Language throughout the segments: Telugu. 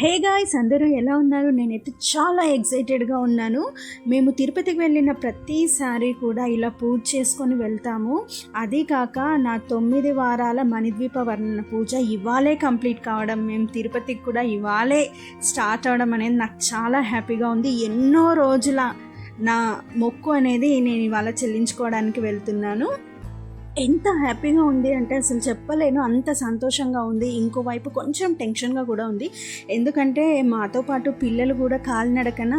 హే గాయ్స్ అందరూ ఎలా ఉన్నారు? నేనైతే చాలా ఎక్సైటెడ్గా ఉన్నాను. మేము తిరుపతికి వెళ్ళిన ప్రతిసారి కూడా ఇలా పూజ చేసుకొని వెళ్తాము. అదే కాక నా తొమ్మిది వారాల మణిద్వీప వర్ణన పూజ ఇవాళే కంప్లీట్ కావడం మేము తిరుపతికి కూడా ఇవాళే స్టార్ట్ అవడం అనేది నాకు చాలా హ్యాపీగా ఉంది. ఎన్నో రోజుల నా మొక్కు అనేది నేను ఇవాళ చెల్లించుకోవడానికి వెళ్తున్నాను. ఎంత హ్యాపీగా ఉంది అంటే అసలు చెప్పలేను. అంత సంతోషంగా ఉంది. ఇంకోవైపు కొంచెం టెన్షన్గా కూడా ఉంది. ఎందుకంటే మాతో పాటు పిల్లలు కూడా కాలినడకన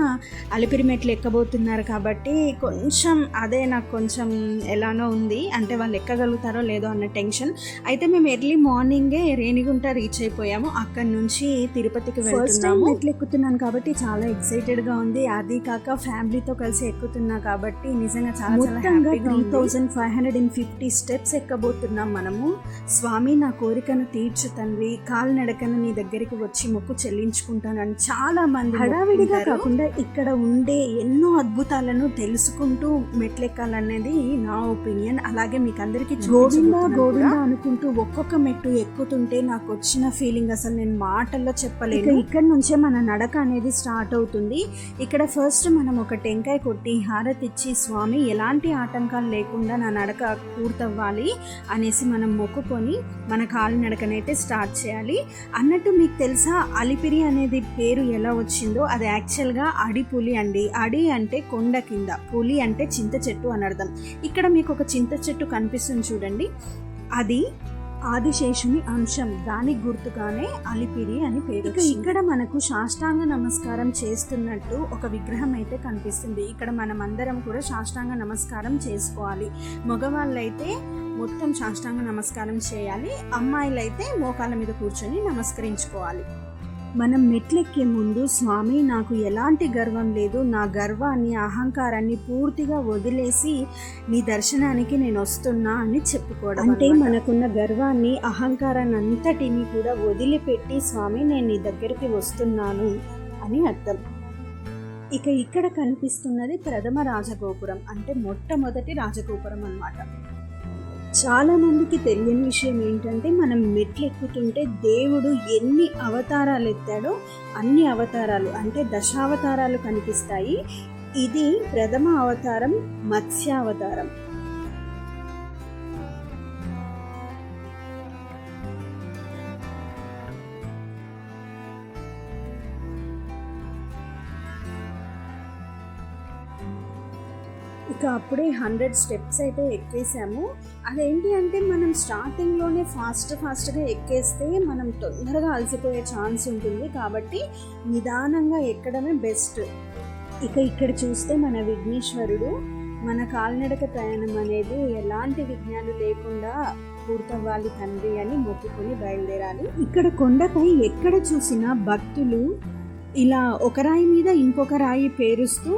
అలిపిరి మెట్లు ఎక్కబోతున్నారు కాబట్టి కొంచెం అదే నాకు కొంచెం ఎలానో ఉంది. అంటే వాళ్ళు ఎక్కగలుగుతారో లేదో అన్న టెన్షన్. అయితే మేము ఎర్లీ మార్నింగే రేణిగుంట రీచ్ అయిపోయాము. అక్కడి నుంచి తిరుపతికి వెళ్తున్నాము. మెట్లు ఎక్కుతున్నాను కాబట్టి చాలా ఎక్సైటెడ్గా ఉంది. అది కాక ఫ్యామిలీతో కలిసి ఎక్కుతున్నా కాబట్టి నిజంగా చాలా చాలా three thousand five hundred and fifty steps ఎక్కబోతున్నాం మనము? స్వామి నా కోరికను తీర్చు తండ్రి. కాలినడకన నీ దగ్గరికి వచ్చి మొక్కు చెల్లించుకుంటాను అని చాలా మంది హడావిడిగా కాకుండా ఇక్కడ ఉండే ఎన్నో అద్భుతాలను తెలుసుకుంటూ మెట్లెక్కాలనేది నా ఒపీనియన్. అలాగే మీకు అందరికి గోవింద గోవింద అనుకుంటూ ఒక్కొక్క మెట్టు ఎక్కుతుంటే నాకు వచ్చిన ఫీలింగ్ అసలు నేను మాటల్లో చెప్పలేను. ఇక్కడ నుంచే మన నడక అనేది స్టార్ట్ అవుతుంది. ఇక్కడ ఫస్ట్ మనం ఒక టెంకాయ కొట్టి హారతి ఇచ్చి స్వామి ఎలాంటి ఆటంకాలు లేకుండా నా నడక పూర్తవ్వాలి అనేసి మనం మొక్కుకొని మన కాలినడకనైతే స్టార్ట్ చేయాలి. అన్నట్టు మీకు తెలుసా అలిపిరి అనేది పేరు ఎలా వచ్చిందో? అది యాక్చువల్గా అడి పులి అండి. అడి అంటే కొండ కింద పులి అంటే చింత చెట్టు అని అర్థం. ఇక్కడ మీకు ఒక చింత చెట్టు కనిపిస్తుంది చూడండి. అది ఆదిశేషుని అంశం. దానికి గుర్తుగానే అలిపిరి అని పేరు ఇక ఇక్కడ మనకు సాష్టాంగ నమస్కారం చేస్తున్నట్టు ఒక విగ్రహం అయితే కనిపిస్తుంది. ఇక్కడ మనం అందరం కూడా సాష్టాంగ నమస్కారం చేసుకోవాలి. మగవాళ్ళైతే మొత్తం సాష్టాంగ నమస్కారం చేయాలి. అమ్మాయిలైతే మోకాళ్ళ మీద కూర్చొని నమస్కరించుకోవాలి. మనం మెట్లెక్కే ముందు స్వామి నాకు ఎలాంటి గర్వం లేదు. నా గర్వాన్ని అహంకారాన్ని పూర్తిగా వదిలేసి నీ దర్శనానికి నేను వస్తున్నా అని చెప్పుకోవడం అంటే మనకున్న గర్వాన్ని అహంకారాన్ని అంతటిని కూడా వదిలిపెట్టి స్వామి నేను నీ దగ్గరికి వస్తున్నాను అని అర్థం. ఇక ఇక్కడ కనిపిస్తున్నది ప్రథమ రాజగోపురం అంటే మొట్టమొదటి రాజగోపురం అన్నమాట. చాలా మందికి తెలియని విషయం ఏంటంటే మనం మెట్లు ఎక్కుతుంటే దేవుడు ఎన్ని అవతారాలు ఎత్తాడో అన్ని అవతారాలు అంటే దశావతారాలు కనిపిస్తాయి. ఇది ప్రథమ అవతారం మత్స్యావతారం. ఇంకా అప్పుడే హండ్రెడ్ స్టెప్స్ అయితే ఎక్కేసాము. అదేంటి అంటే మనం స్టార్టింగ్లోనే ఫాస్ట్ ఫాస్ట్గా ఎక్కేస్తే మనం తొందరగా అలసిపోయే ఛాన్స్ ఉంటుంది. కాబట్టి నిదానంగా ఎక్కడమే బెస్ట్. ఇక ఇక్కడ చూస్తే మన విఘ్నేశ్వరుడు మన కాలినడక ప్రయాణం అనేది ఎలాంటి విఘ్నాలు లేకుండా పూర్తవ్వాలి తండ్రి అని మొక్కుకొని బయలుదేరాలి. ఇక్కడ కొండపై ఎక్కడ చూసినా భక్తులు ఇలా ఒక రాయి మీద ఇంకొక రాయి పేరుస్తూ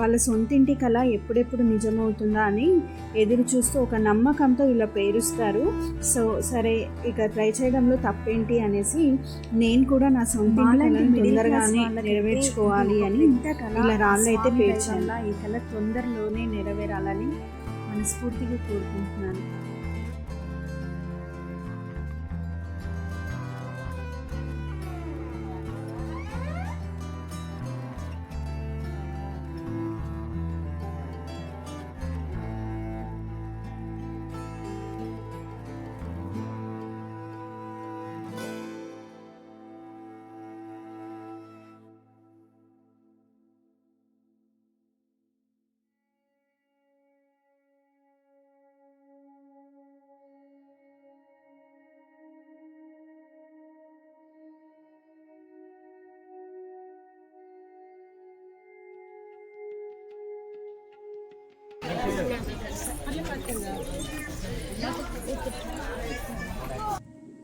వాళ్ళ సొంతింటి కళ ఎప్పుడెప్పుడు నిజమవుతుందా అని ఎదురు చూస్తూ ఒక నమ్మకంతో ఇలా పేరుస్తారు. సో సరే ఇక ట్రై చేయడంలో తప్పేంటి అనేసి నేను కూడా నా సొంత తొందరగానే నెరవేర్చుకోవాలి అని ఇలా రాళ్ళు అయితే పేర్చాను. ఈ కళ తొందరలోనే నెరవేరాలని మనస్ఫూర్తిగా కోరుకుంటున్నాను.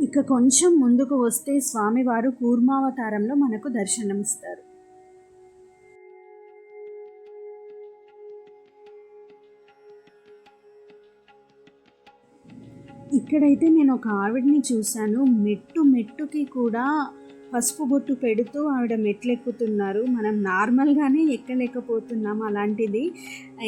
ఇక కొంచెం ముందుకు వస్తే స్వామివారు కూర్మావతారంలో మనకు దర్శనమిస్తారు. ఇక్కడైతే నేను ఒక ఆవిడని చూశాను. మెట్టు మెట్టుకి కూడా పసుపు బొట్టు పెడుతూ ఆవిడ మెట్లు ఎక్కుతున్నారు మనం నార్మల్గానే ఎక్కలేకపోతున్నాం అలాంటిది.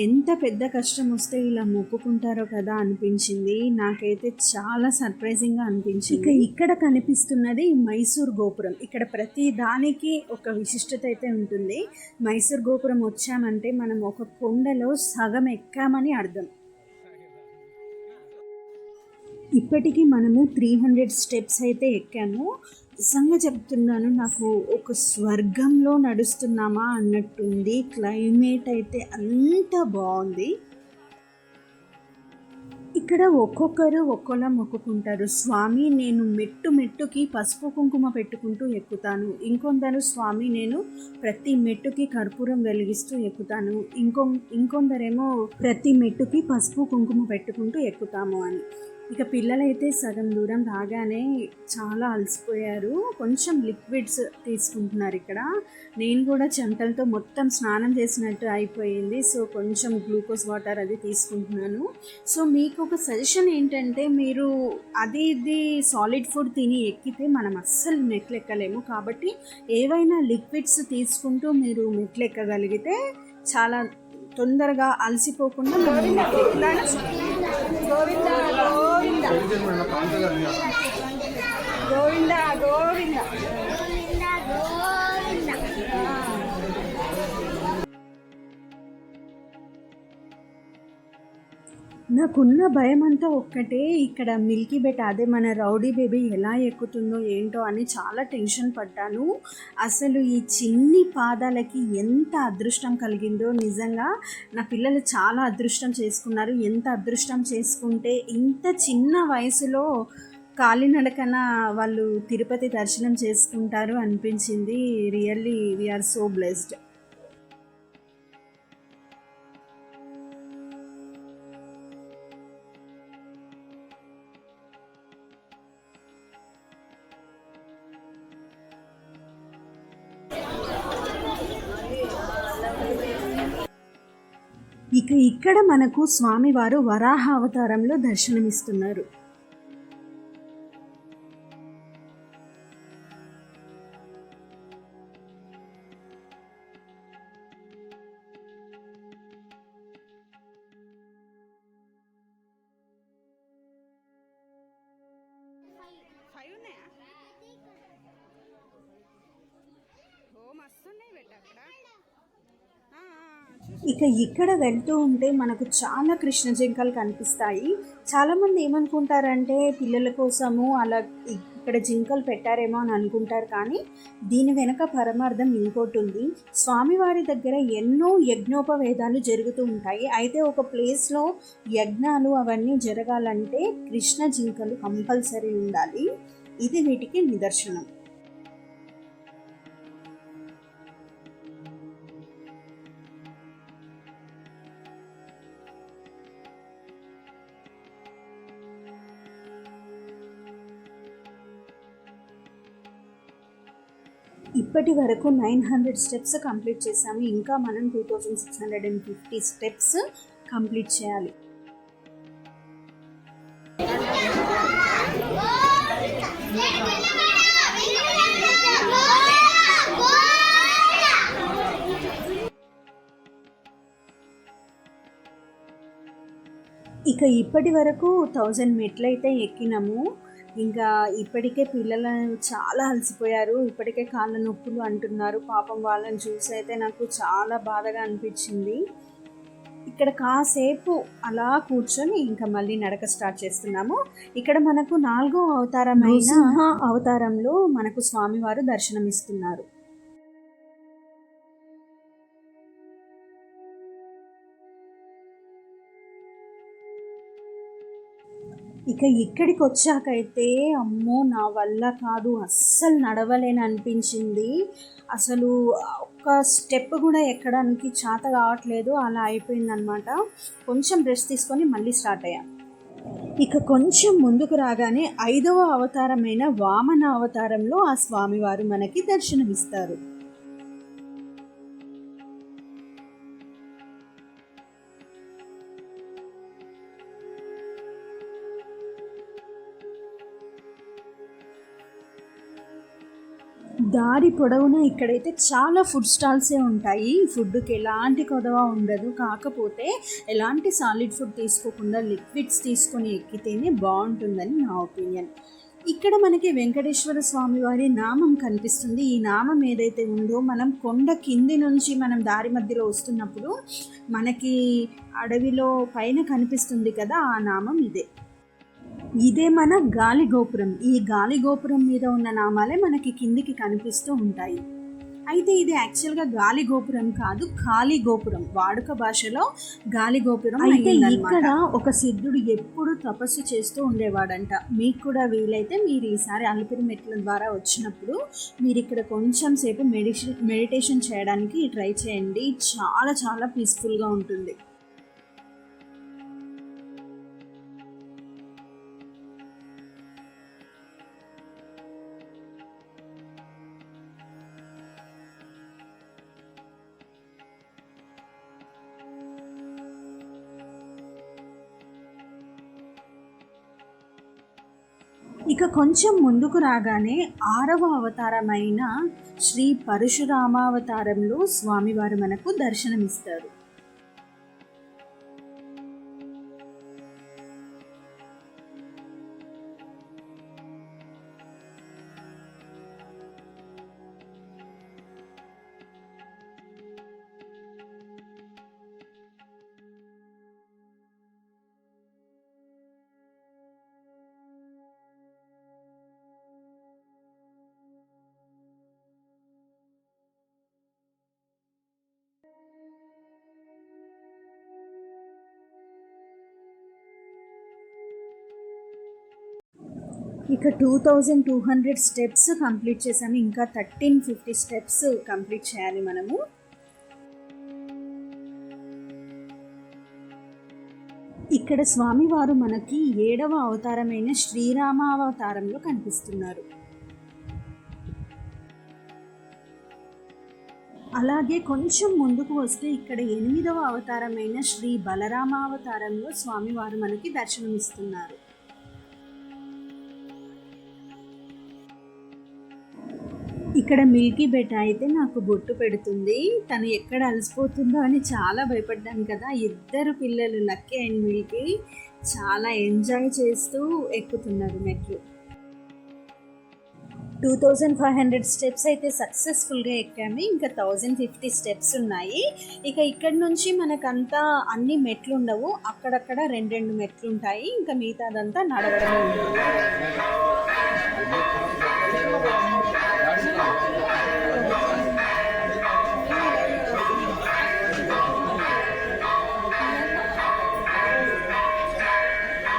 ఎంత పెద్ద కష్టం వస్తే ఇలా మొక్కుకుంటారో కదా అనిపించింది. నాకైతే చాలా సర్ప్రైజింగ్గా అనిపించింది. ఇక ఇక్కడ కనిపిస్తున్నది మైసూర్ గోపురం. ఇక్కడ ప్రతి దానికి ఒక విశిష్టత అయితే ఉంటుంది. మైసూర్ గోపురం వచ్చామంటే మనం ఒక కొండలో సగం ఎక్కామని అర్థం. ఇప్పటికీ మనము త్రీ హండ్రెడ్ స్టెప్స్ అయితే ఎక్కాము. నిజంగా చెప్తున్నాను నాకు ఒక స్వర్గంలో నడుస్తున్నామా అన్నట్టుంది. క్లైమేట్ అయితే అంత బాగుంది. ఇక్కడ ఒక్కొక్కరు ఒక్కోలా మొక్కుకుంటారు. స్వామి నేను మెట్టు మెట్టుకి పసుపు కుంకుమ పెట్టుకుంటూ ఎక్కుతాను. ఇంకొందరు స్వామి నేను ప్రతి మెట్టుకి కర్పూరం వెలిగిస్తూ ఎక్కుతాను. ఇంకొ ఇంకొందరేమో ప్రతి మెట్టుకి పసుపు కుంకుమ పెట్టుకుంటూ ఎక్కుతాము అని. ఇక పిల్లలైతే సగం దూరం రాగానే చాలా అలసిపోయారు. కొంచెం లిక్విడ్స్ తీసుకుంటున్నారు ఇక్కడ. నేను కూడా చెమటలతో మొత్తం స్నానం చేసినట్టు అయిపోయింది. సో కొంచెం గ్లూకోజ్ వాటర్ అది తీసుకుంటున్నాను. సో మీకు ఒక సజెషన్ ఏంటంటే మీరు అది ఇది సాలిడ్ ఫుడ్ తిని ఎక్కితే మనం అస్సలు మెట్లు ఎక్కలేము కాబట్టి ఏవైనా లిక్విడ్స్ తీసుకుంటూ మీరు మెట్లు ఎక్కగలిగితే చాలా తొందరగా అలసిపోకుండా మనం మెట్లు గోవింద నాకున్న భయం అంతా ఒక్కటే. ఇక్కడ మిల్కీ బెట్ అదే మన రౌడీ బేబీ ఎలా ఎక్కుతుందో ఏంటో అని చాలా టెన్షన్ పడ్డాను. అసలు ఈ చిన్ని పాదాలకి ఎంత అదృష్టం కలిగిందో నిజంగా నా పిల్లలు చాలా అదృష్టం చేసుకున్నారు. ఎంత అదృష్టం చేసుకుంటే ఇంత చిన్న వయసులో కాలినడకన వాళ్ళు తిరుపతి దర్శనం చేసుకుంటారు అనిపించింది. రియల్లీ వీఆర్ సో బ్లెస్డ్ ఇక్కడ మనకు స్వామివారు వరాహ అవతారంలో దర్శనమిస్తున్నారు. ఇక ఇక్కడ వెళ్తూ ఉంటే మనకు చాలా కృష్ణ జింకలు కనిపిస్తాయి. చాలామంది ఏమనుకుంటారంటే పిల్లల కోసము అలా ఇక్కడ జింకలు పెట్టారేమో అని అనుకుంటారు కానీ దీని వెనక పరమార్థం ఇంకోటి ఉంది. స్వామివారి దగ్గర ఎన్నో యజ్ఞోపవేదాలు జరుగుతూ ఉంటాయి. అయితే ఒక ప్లేస్లో యజ్ఞాలు అవన్నీ జరగాలంటే కృష్ణ జింకలు కంపల్సరీ ఉండాలి. ఇది వీటికి నిదర్శనం. ఇప్పటి వరకు నైన్ హండ్రెడ్ స్టెప్స్ కంప్లీట్ చేసాము ఇంకా మనం two thousand six hundred and fifty steps complete చేయాలి. ఇక ఇప్పటి వరకు థౌజండ్ మెట్లు అయితే ఎక్కినాము. ఇంకా ఇప్పటికే పిల్లలు చాలా అలసిపోయారు. ఇప్పటికే కాళ్ళ నొప్పులు అంటున్నారు. పాపం వాళ్ళని చూసి అయితే నాకు చాలా బాధగా అనిపించింది. ఇక్కడ కాసేపు అలా కూర్చొని ఇంకా మళ్ళీ నడక స్టార్ట్ చేస్తున్నాము. ఇక్కడ మనకు నాలుగో అవతారమైన అవతారంలో మనకు స్వామివారు దర్శనమిస్తున్నారు. ఇక ఇక్కడికి వచ్చాకైతే అమ్మో నా వల్ల కాదు అస్సలు నడవలేని అనిపించింది. అసలు ఒక్క స్టెప్ కూడా ఎక్కడానికి చేత కావట్లేదు అలా అయిపోయిందనమాట. కొంచెం రెస్ట్ తీసుకొని మళ్ళీ స్టార్ట్ అయ్యాను ఇక కొంచెం ముందుకు రాగానే ఐదవ అవతారమైన వామన అవతారంలో ఆ స్వామివారు మనకి దర్శనమిస్తారు. దారి పొడవునా ఇక్కడైతే చాలా ఫుడ్ స్టాల్సే ఉంటాయి. ఫుడ్కి ఎలాంటి కొదవ ఉండదు. కాకపోతే ఎలాంటి సాలిడ్ ఫుడ్ తీసుకోకుండా లిక్విడ్స్ తీసుకొని ఎక్కితేనే బాగుంటుందని నా ఒపీనియన్ ఇక్కడ మనకి వెంకటేశ్వర స్వామి వారి నామం కనిపిస్తుంది. ఈ నామం ఏదైతే ఉందో మనం కొండ కింది నుంచి మనం దారి మధ్యలో వస్తున్నప్పుడు మనకి అడవిలో పైన కనిపిస్తుంది కదా ఆ నామం ఇదే. ఇదే మన గాలి గోపురం. ఈ గాలి గోపురం మీద ఉన్న నామాలే మనకి కిందికి కనిపిస్తూ ఉంటాయి. అయితే ఇది యాక్చువల్గా గాలి గోపురం కాదు ఖాళీ గోపురం. వాడుక భాషలో గాలి గోపురం అయితే ఇక్కడ ఒక సిద్ధుడు ఎప్పుడు తపస్సు చేస్తూ ఉండేవాడంట. మీకు కూడా వీలైతే మీరు ఈసారి అలిపిరి మెట్ల ద్వారా వచ్చినప్పుడు మీరు ఇక్కడ కొంచెం సేపు మెడిషన్ మెడిటేషన్ చేయడానికి ట్రై చేయండి. చాలా చాలా పీస్ఫుల్గా ఉంటుంది. కొంచెం ముందుకు రాగానే ఆరవ అవతారమైన శ్రీ పరశురామావతారంలో స్వామివారు మనకు దర్శనమిస్తారు. ఇక two thousand two hundred steps complete చేసాము ఇంకా థర్టీన్ ఫిఫ్టీ స్టెప్స్ కంప్లీట్ చేయాలి మనము. ఇక్కడ స్వామివారు మనకి ఏడవ అవతారమైన శ్రీరామ అవతారంలో కనిపిస్తున్నారు. అలాగే కొంచెం ముందుకు వస్తే ఇక్కడ ఎనిమిదవ అవతారమైన శ్రీ బలరామ అవతారంలో స్వామివారు మనకి దర్శనమిస్తున్నారు. ఇక్కడ మిల్కీ బెట అయితే నాకు బొట్టు పెడుతుంది. తను ఎక్కడ అలసిపోతుందో అని చాలా భయపడ్డాను కదా. ఇద్దరు పిల్లలు లక్కీ అండ్ మిల్కీ చాలా ఎంజాయ్ చేస్తూ ఎక్కుతున్నారు మెట్లు. Two thousand five hundred steps అయితే సక్సెస్ఫుల్గా ఎక్కాము. ఇంకా థౌజండ్ ఫిఫ్టీ స్టెప్స్ ఉన్నాయి. ఇక ఇక్కడ నుంచి మనకంతా అన్ని మెట్లు ఉండవు. అక్కడక్కడ రెండు రెండు మెట్లు ఉంటాయి. ఇంకా మిగతాదంతా నడవడం ఉంటుంది.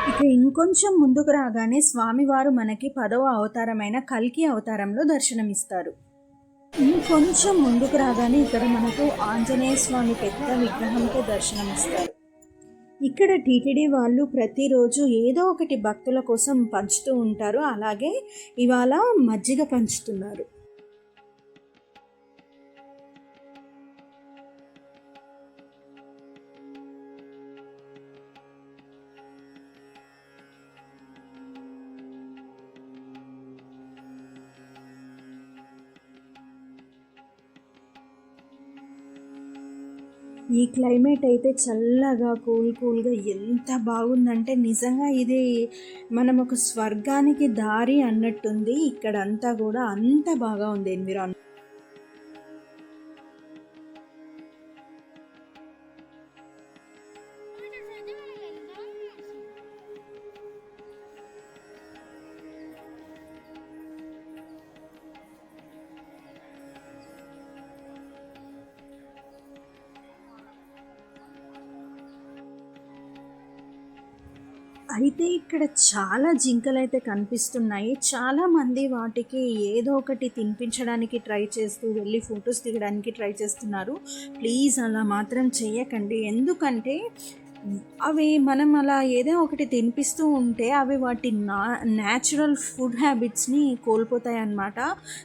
ఇక ఇంకొంచెం ముందుకు రాగానే స్వామివారు మనకి పదవ అవతారమైన కల్కి అవతారంలో దర్శనమిస్తారు. ఇంకొంచెం ముందుకు రాగానే ఇక్కడ మనకు ఆంజనేయ స్వామి పెద్ద విగ్రహంతో దర్శనమిస్తారు. ఇక్కడ టీటీడీ వాళ్ళు ప్రతిరోజు ఏదో ఒకటి భక్తుల కోసం పంచుతూ ఉంటారు. అలాగే ఇవాళ మజ్జిగ పంచుతున్నారు. ఈ క్లైమేట్ అయితే చల్లగా కూల్ కూల్గా ఎంత బాగుందంటే నిజంగా ఇది మనం ఒక స్వర్గానికి దారి అన్నట్టుంది. ఇక్కడ అంతా కూడా అంత బాగా ఉంది. ఎన్విరాన్ ఇక్కడ చాలా జింకలు అయితే కనిపిస్తున్నాయి. చాలా మంది వాటికి ఏదో ఒకటి తినిపించడానికి ట్రై చేస్తూ వెళ్ళి ఫొటోస్ దిగడానికి ట్రై చేస్తున్నారు. ప్లీజ్ అలా మాత్రం చేయకండి ఎందుకంటే అవి మనం అలా ఏదో ఒకటి తినిపిస్తూ ఉంటే అవి వాటి నా న్యాచురల్ ఫుడ్ హ్యాబిట్స్ని కోల్పోతాయి అన్నమాట.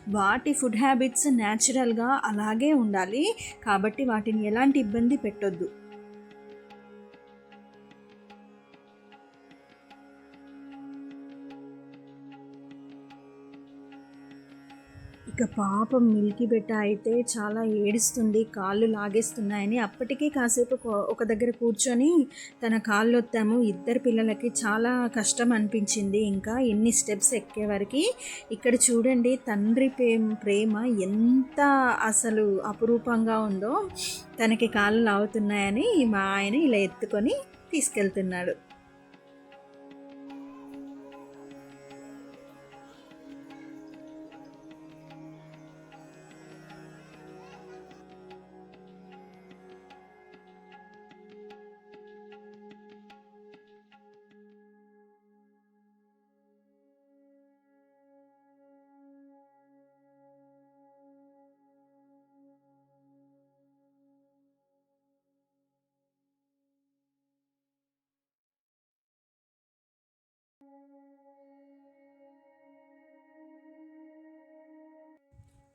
వాటి ఫుడ్ హ్యాబిట్స్ న్యాచురల్గా అలాగే ఉండాలి. కాబట్టి వాటిని ఎలాంటి ఇబ్బంది పెట్టొద్దు. ఇక పాపం మిల్కీ బెట్ట అయితే చాలా ఏడుస్తుంది కాళ్ళు లాగేస్తున్నాయని. అప్పటికే కాసేపు ఒక దగ్గర కూర్చొని తన కాళ్ళు వత్తాము ఇద్దరు పిల్లలకి చాలా కష్టం అనిపించింది. ఇంకా ఎన్ని స్టెప్స్ ఎక్కే వరకు ఇక్కడ చూడండి తండ్రి ప్రేమ ప్రేమ ఎంత అసలు అపురూపంగా ఉందో. తనకి కాళ్ళు లాగుతున్నాయని మా ఆయన ఇలా ఎత్తుకొని తీసుకెళ్తున్నాడు.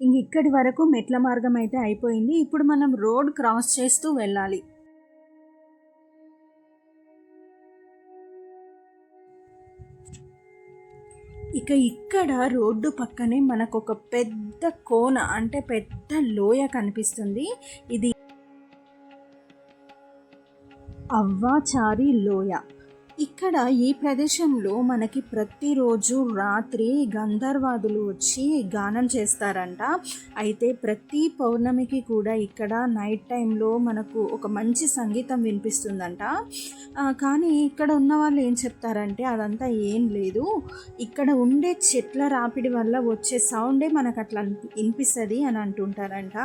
ఇంక ఇక్కడి వరకు మెట్ల మార్గం అయితే అయిపోయింది. ఇప్పుడు మనం రోడ్ క్రాస్ చేస్తూ వెళ్ళాలి. ఇక ఇక్కడ రోడ్డు పక్కనే మనకు ఒక పెద్ద కోన అంటే పెద్ద లోయ కనిపిస్తుంది. ఇది అవ్వాచారి లోయ. ఇక్కడ ఈ ప్రదేశంలో మనకి ప్రతిరోజు రాత్రి గంధర్వాదులు వచ్చి గానం చేస్తారంట. అయితే ప్రతి పౌర్ణమికి కూడా ఇక్కడ నైట్ టైంలో మనకు ఒక మంచి సంగీతం వినిపిస్తుందంట. కానీ ఇక్కడ ఉన్న వాళ్ళు ఏం చెప్తారంటే అదంతా ఏం లేదు. ఇక్కడ ఉండే చెట్ల రాపిడి వల్ల వచ్చే సౌండే మనకు అట్లా వినిపిస్తుంది అని అంటుంటారంట.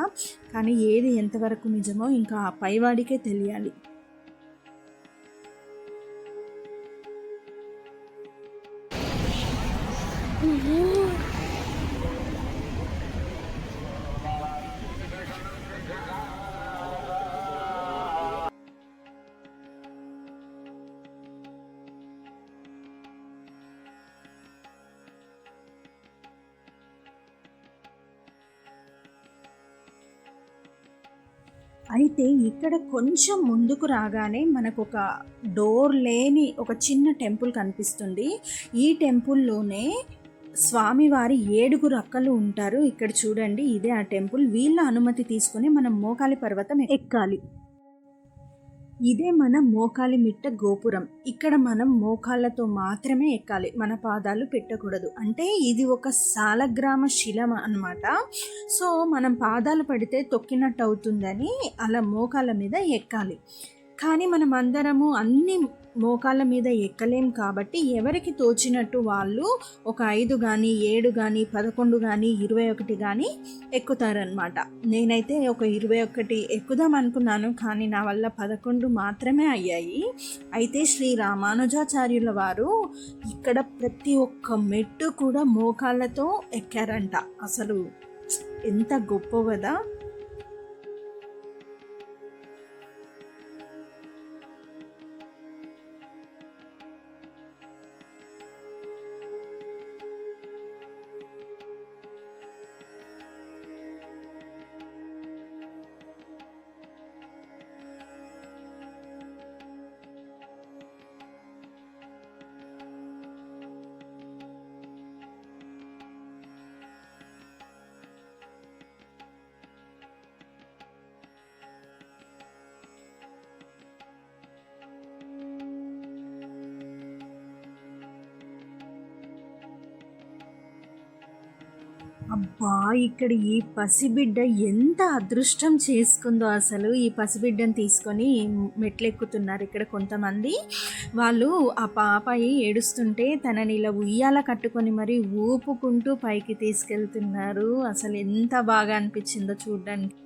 కానీ ఏది ఎంతవరకు నిజమో ఇంకా ఆ పైవాడికే తెలియాలి. అయితే ఇక్కడ కొంచెం ముందుకు రాగానే మనకు ఒక డోర్ లేని ఒక చిన్న టెంపుల్ కనిపిస్తుంది. ఈ టెంపుల్లోనే స్వామివారి ఏడుగురు అక్కలు ఉంటారు. ఇక్కడ చూడండి ఇదే ఆ టెంపుల్. వీళ్ళ అనుమతి తీసుకొని మనం మోకాలి పర్వతం ఎక్కాలి. ఇదే మన మోకాలి మిట్ట గోపురం. ఇక్కడ మనం మోకాళ్ళతో మాత్రమే ఎక్కాలి. మన పాదాలు పెట్టకూడదు. అంటే ఇది ఒక సాలగ్రామ శిల అనమాట సో మనం పాదాలు పడితే తొక్కినట్టు అవుతుందని అలా మోకాళ్ళ మీద ఎక్కాలి. కానీ మనం అందరము అన్ని మోకాళ్ళ మీద ఎక్కలేం కాబట్టి ఎవరికి తోచినట్టు వాళ్ళు ఒక ఐదు కానీ ఏడు కానీ పదకొండు కానీ ఇరవై ఒకటి కానీ ఎక్కుతారనమాట నేనైతే ఒక ఇరవై ఒకటి ఎక్కుదాం అనుకున్నాను కానీ నా వల్ల పదకొండు మాత్రమే అయ్యాయి. అయితే శ్రీ రామానుజాచార్యుల వారు ఇక్కడ ప్రతి ఒక్క మెట్టు కూడా మోకాళ్ళతో ఎక్కారంట. అసలు ఎంత గొప్ప కదా. అబ్బా ఇక్కడ ఈ పసిబిడ్డ ఎంత అదృష్టం చేసుకుందో అసలు. ఈ పసిబిడ్డను తీసుకొని మెట్లెక్కుతున్నారు ఇక్కడ కొంతమంది. వాళ్ళు ఆ పాపాయి ఏడుస్తుంటే తనని ఇలా ఉయ్యాల కట్టుకొని మరి ఊపుకుంటూ పైకి తీసుకెళ్తున్నారు. అసలు ఎంత బాగా అనిపించిందో చూడడానికి.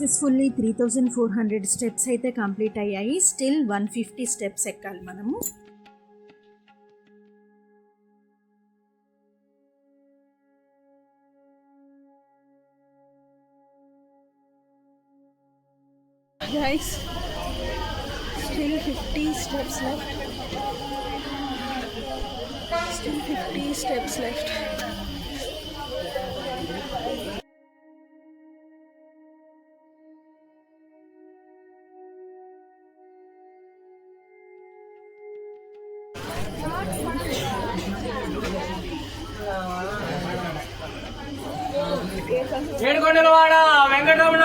Successfully three thousand four hundred steps అయితే కంప్లీట్ అయ్యాయి స్టిల్ వన్ ఫిఫ్టీ స్టెప్స్ ఎక్కాలి మనము guys still fifty steps left still fifty steps left ఏడుకొండలవాడ వెంకటరమణ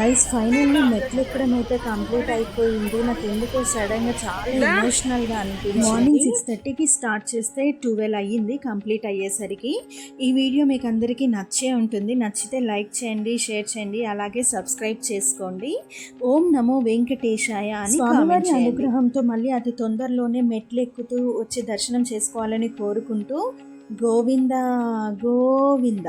గైస్ ఫైనల్లీ మెట్లు ఎక్కడం అయితే కంప్లీట్ అయిపోయింది. నాకు ఎందుకో సడన్గా చాలా ఎమోషనల్గా అనిపించింది. మార్నింగ్ సిక్స్ థర్టీకి స్టార్ట్ చేస్తే ట్వెల్వ్ అయ్యింది కంప్లీట్ అయ్యేసరికి. ఈ వీడియో మీకు అందరికీ నచ్చే ఉంటుంది. నచ్చితే లైక్ చేయండి షేర్ చేయండి అలాగే సబ్స్క్రైబ్ చేసుకోండి. ఓం నమో వెంకటేశాయ అని స్వామివారి అనుగ్రహంతో మళ్ళీ అతి తొందరలోనే మెట్లు ఎక్కుతూ వచ్చి దర్శనం చేసుకోవాలని కోరుకుంటూ గోవింద గోవింద.